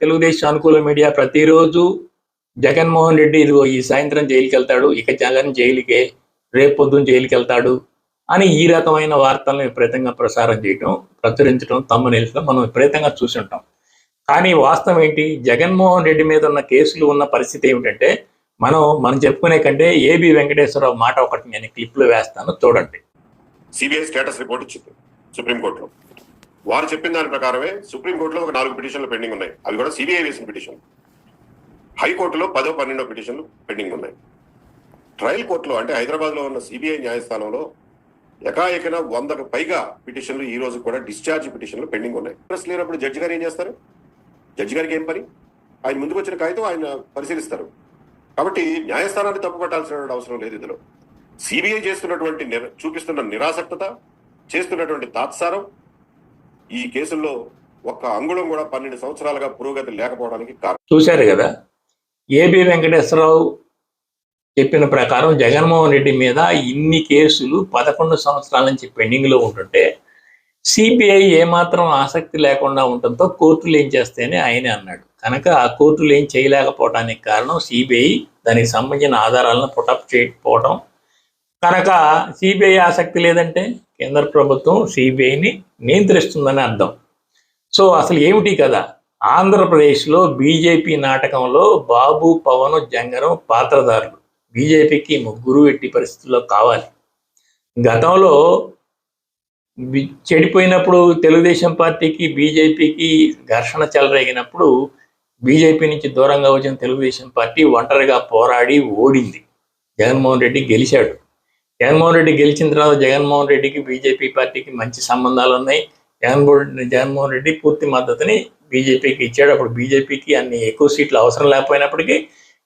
తెలుగుదేశం అనుకూల మీడియా ప్రతిరోజు జగన్మోహన్ రెడ్డి ఇదిగో ఈ సాయంత్రం జైలుకి వెళ్తాడు ఇక జగన్ జైలుకే రేపు పొద్దున్న జైలుకి వెళ్తాడు అని ఈ రకమైన వార్తలను విపరీతంగా ప్రసారం చేయటం ప్రచురించడం తమ్ము నిలిచడం మనం విపరీతంగా చూసి ఉంటాం కానీ వాస్తవం ఏంటి? జగన్మోహన్ రెడ్డి మీద ఉన్న కేసులు ఉన్న పరిస్థితి ఏమిటంటే మనం మనం చెప్పుకునే కంటే ఏబి వెంకటేశ్వరరావు మాట ఒకటి నేను క్లిప్లో వేస్తాను చూడండి. సిబిఐ స్టేటస్ రిపోర్ట్ ఇచ్చింది సుప్రీంకోర్టులో. వారు చెప్పిన దాని ప్రకారమే సుప్రీంకోర్టులో ఒక నాలుగు పిటిషన్లు పెండింగ్ ఉన్నాయి. అవి కూడా సిబిఐ వేసిన పిటిషన్ హైకోర్టులో పదో పన్నెండో పిటిషన్లు పెండింగ్ ఉన్నాయి. ట్రయల్ కోర్టులో అంటే హైదరాబాద్లో ఉన్న సిబిఐ న్యాయస్థానంలో ఎకాఎకన వందకు పైగా పిటిషన్లు ఈ రోజు కూడా డిశ్చార్జ్ పిటిషన్లు పెండింగ్ ఉన్నాయి. ఇంట్రెస్ట్ లేనప్పుడు జడ్జి గారు ఏం చేస్తారు? జడ్జి గారికి ఏం పని? ఆయన ముందుకు వచ్చిన కాగితం ఆయన పరిశీలిస్తారు. కాబట్టి న్యాయస్థానాన్ని తప్పుపట్టాల్సిన అవసరం లేదు ఇందులో. సిబిఐ చేస్తున్నటువంటి నిర- చూపిస్తున్న నిరాసక్తత చేస్తున్నటువంటి తాత్సారం ఈ కేసుల్లో ఒక్క అంగుళం కూడా పన్నెండు సంవత్సరాలుగా పురోగతి లేకపోవడానికి కారణం. చూశారు కదా ఏబి వెంకటేశ్వరరావు చెప్పిన ప్రకారం జగన్మోహన్ రెడ్డి మీద ఇన్ని కేసులు పదకొండు సంవత్సరాల నుంచి పెండింగ్లో ఉంటుంటే సిబిఐ ఏమాత్రం ఆసక్తి లేకుండా ఉండటంతో కోర్టులు ఏం చేస్తేనే ఆయనే అన్నాడు. కనుక ఆ కోర్టులు ఏం చేయలేకపోవడానికి కారణం సిబిఐ దానికి సంబంధించిన ఆధారాలను పుటప్ చేయకపోవడం కనుక సిబిఐ ఆసక్తి లేదంటే కేంద్ర ప్రభుత్వం సిబిఐని నియంత్రిస్తుందని అర్థం. సో అసలు ఏమిటి కదా ఆంధ్రప్రదేశ్లో బీజేపీ నాటకంలో బాబు పవన్ జంగరం పాత్రధారులు. బీజేపీకి ముగ్గురు ఎట్టి పరిస్థితుల్లో కావాలి. గతంలో చెడిపోయినప్పుడు తెలుగుదేశం పార్టీకి బీజేపీకి ఘర్షణ చెలరేగినప్పుడు బీజేపీ నుంచి దూరంగా వచ్చిన తెలుగుదేశం పార్టీ ఒంటరిగా పోరాడి ఓడింది. జగన్మోహన్ రెడ్డి గెలిచాడు. జగన్మోహన్ రెడ్డి గెలిచిన తర్వాత జగన్మోహన్ రెడ్డికి బీజేపీ పార్టీకి మంచి సంబంధాలు ఉన్నాయి. జగన్మోహన్ జగన్మోహన్ రెడ్డి పూర్తి మద్దతుని బీజేపీకి ఇచ్చాడు. అప్పుడు బీజేపీకి అన్ని ఎక్కువ సీట్లు అవసరం లేకపోయినప్పటికీ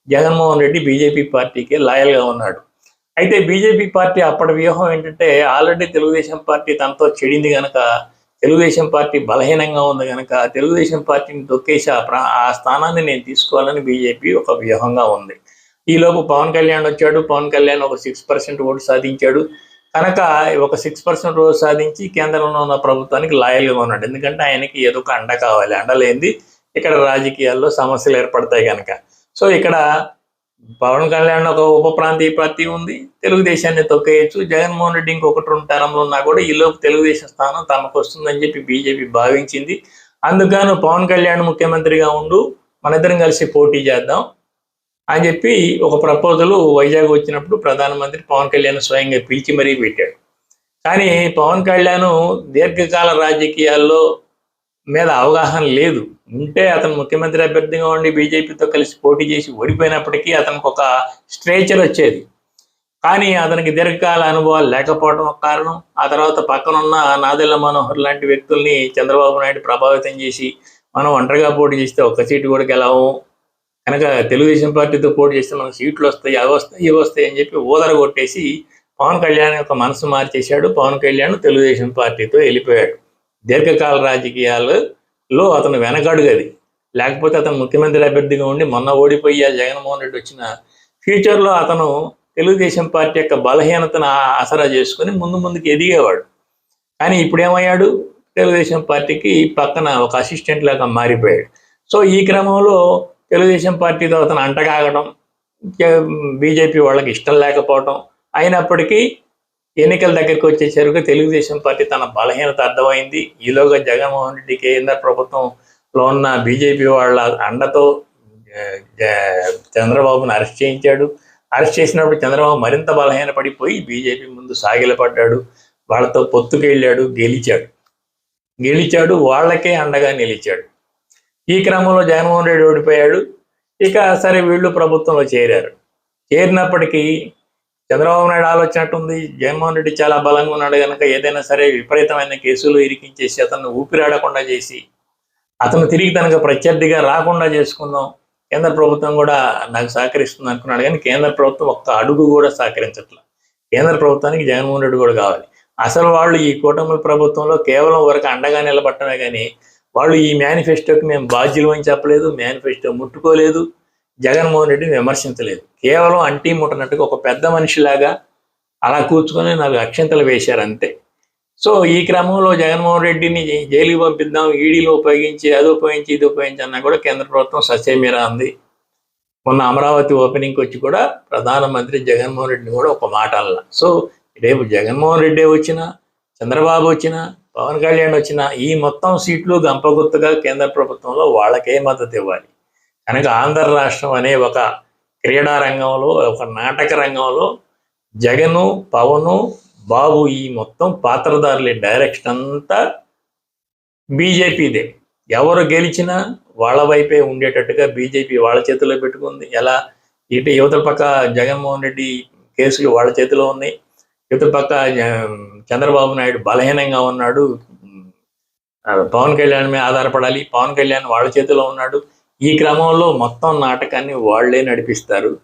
జగన్మోహన్ రెడ్డి బీజేపీ పార్టీకి లాయల్గా ఉన్నాడు. అయితే బీజేపీ పార్టీ అప్పటి వ్యూహం ఏంటంటే ఆల్రెడీ తెలుగుదేశం పార్టీ తనతో చెడింది కనుక తెలుగుదేశం పార్టీ బలహీనంగా ఉంది కనుక తెలుగుదేశం పార్టీని దొక్కేసి ఆ ప్రా ఆ స్థానాన్ని నేను తీసుకోవాలని బీజేపీ ఒక వ్యూహంగా ఉంది. ఈలోపు పవన్ కళ్యాణ్ వచ్చాడు. పవన్ కళ్యాణ్ ఒక సిక్స్ పర్సెంట్ ఓటు సాధించాడు. కనుక ఒక సిక్స్ పర్సెంట్ ఓటు సాధించి కేంద్రంలో ఉన్న ప్రభుత్వానికి లాయల్గా ఉన్నాడు. ఎందుకంటే ఆయనకి ఏదో ఒక అండ కావాలి. అండలేంది ఇక్కడ రాజకీయాల్లో సమస్యలు ఏర్పడతాయి కనుక. సో ఇక్కడ పవన్ కళ్యాణ్ ఒక ఉప ప్రాంతీయ పార్టీ ఉంది. తెలుగుదేశాన్ని తొక్కేయచ్చు. జగన్మోహన్ రెడ్డి ఇంకొకటి రెండు తరంలో ఉన్నా కూడా ఈలోపు తెలుగుదేశం స్థానం తమకు వస్తుందని చెప్పి బీజేపీ భావించింది. అందుకను పవన్ కళ్యాణ్ ముఖ్యమంత్రిగా ఉండు. మనిద్దరం కలిసి పోటీ చేద్దాం. అని చెప్పి ఒక ప్రపోజల్ వైజాగ్ వచ్చినప్పుడు ప్రధానమంత్రి పవన్ కళ్యాణ్ స్వయంగా పిలిచి మరీ పెట్టాడు. కానీ పవన్ కళ్యాణ్ దీర్ఘకాల రాజకీయాల్లో మీద అవగాహన లేదు. ఉంటే అతను ముఖ్యమంత్రి అభ్యర్థిగా ఉండి బీజేపీతో కలిసి పోటీ చేసి ఓడిపోయినప్పటికీ అతనికి ఒక స్ట్రేచర్ వచ్చేది. కానీ అతనికి దీర్ఘకాల అనుభవాలు లేకపోవడం ఒక కారణం ఆ తర్వాత పక్కనున్న నాదెల్ల మనోహర్ లాంటి వ్యక్తుల్ని చంద్రబాబు నాయుడు ప్రభావితం చేసి మనం ఒంటరిగా పోటీ చేస్తే ఒక్క సీటు కూడా గెలవము. కనుక తెలుగుదేశం పార్టీతో పోటీ చేస్తే మనకు సీట్లు వస్తాయి అవి వస్తాయి ఇవి వస్తాయి అని చెప్పి ఊదర కొట్టేసి పవన్ కళ్యాణ్ యొక్క మనసు మార్చేశాడు. పవన్ కళ్యాణ్ తెలుగుదేశం పార్టీతో వెళ్ళిపోయాడు. దీర్ఘకాల రాజకీయాలలో అతను వెనకడుగది. లేకపోతే అతను ముఖ్యమంత్రి అభ్యర్థిగా ఉండి మొన్న ఓడిపోయి జగన్మోహన్ రెడ్డి వచ్చిన ఫ్యూచర్లో అతను తెలుగుదేశం పార్టీ యొక్క బలహీనతను ఆసరా చేసుకుని ముందు ముందుకు ఎదిగేవాడు. కానీ ఇప్పుడు ఏమయ్యాడు తెలుగుదేశం పార్టీకి పక్కన ఒక అసిస్టెంట్ లాగా మారిపోయాడు. సో ఈ క్రమంలో తెలుగుదేశం పార్టీతో అతను అంటగాగడం బీజేపీ వాళ్ళకి ఇష్టం లేకపోవడం అయినప్పటికీ ఎన్నికల దగ్గరికి వచ్చేసరికి తెలుగుదేశం పార్టీ తన బలహీనత అర్థమైంది. ఈలోగా జగన్మోహన్ రెడ్డి కేంద్ర ప్రభుత్వంలో ఉన్న బీజేపీ వాళ్ళ అండతో చంద్రబాబును అరెస్ట్ చేయించాడు. అరెస్ట్ చేసినప్పుడు చంద్రబాబు మరింత బలహీన పడిపోయి బీజేపీ ముందు సాగిలపడ్డాడు. వాళ్ళతో పొత్తుకు వెళ్ళాడు గెలిచాడు. గెలిచాడు వాళ్ళకే అండగా నిలిచాడు. ఈ క్రమంలో జగన్మోహన్ రెడ్డి ఓడిపోయాడు. ఇక సరే వీళ్ళు ప్రభుత్వంలో చేరారు. చేరినప్పటికీ చంద్రబాబు నాయుడు ఆలోచనట్టుంది. జగన్మోహన్ రెడ్డి చాలా బలంగా ఉన్నాడు కనుక ఏదైనా సరే విపరీతమైన కేసులు ఇరికించేసి అతను ఊపిరాడకుండా చేసి అతను తిరిగి తనకు ప్రత్యర్థిగా రాకుండా చేసుకుందాం. కేంద్ర ప్రభుత్వం కూడా నాకు సహకరిస్తుంది అనుకున్నాడు కానీ కేంద్ర ప్రభుత్వం ఒక్క అడుగు కూడా సహకరించట్ల. కేంద్ర ప్రభుత్వానికి జగన్మోహన్ రెడ్డి కూడా కావాలి. అసలు వాళ్ళు ఈ కూటమి ప్రభుత్వంలో కేవలం వరకు అండగా నిలబట్టమే కానీ వాళ్ళు ఈ మేనిఫెస్టోకి మేము బాధ్యులు అని చెప్పలేదు మేనిఫెస్టో ముట్టుకోలేదు. జగన్మోహన్ రెడ్డిని విమర్శించలేదు. కేవలం అంటీ ముట్టనట్టుగా ఒక పెద్ద మనిషిలాగా అలా కూర్చుకొని నాలుగు అక్షంతలు వేశారు అంతే. సో ఈ క్రమంలో జగన్మోహన్ రెడ్డిని జైలుకి పంపిద్దాం ఈడీలో ఉపయోగించి అది ఉపయోగించి ఇది ఉపయోగించి అన్నా కూడా కేంద్ర ప్రభుత్వం ససేమిరా ఉంది మొన్న అమరావతి ఓపెనింగ్కి వచ్చి కూడా ప్రధానమంత్రి జగన్మోహన్ రెడ్డిని కూడా ఒక మాట అల్ల. సో రేపు జగన్మోహన్ రెడ్డి వచ్చినా చంద్రబాబు వచ్చినా పవన్ కళ్యాణ్ వచ్చిన ఈ మొత్తం సీట్లు గంపగుత్తగా కేంద్ర ప్రభుత్వంలో వాళ్ళకే మద్దతు ఇవ్వాలి. కనుక ఆంధ్ర రాష్ట్రం అనే ఒక క్రీడా రంగంలో ఒక నాటక రంగంలో జగను పవను బాబు ఈ మొత్తం పాత్రధారుల. డైరెక్షన్ అంతా బీజేపీదే. ఎవరు గెలిచినా వాళ్ళ వైపే ఉండేటట్టుగా బీజేపీ వాళ్ళ చేతిలో పెట్టుకుంది. ఎలా? ఇటు యువతల పక్క జగన్మోహన్ రెడ్డి కేసులు వాళ్ళ చేతిలో ఉన్నాయి. ఇటుపక్క చంద్రబాబు నాయుడు బలహీనంగా ఉన్నాడు. పవన్ కళ్యాణ్ మీద ఆధారపడాలి. పవన్ కళ్యాణ్ వాళ్ళ చేతిలో ఉన్నాడు. ఈ క్రమంలో మొత్తం నాటకాన్ని వాళ్ళే నడిపిస్తారు.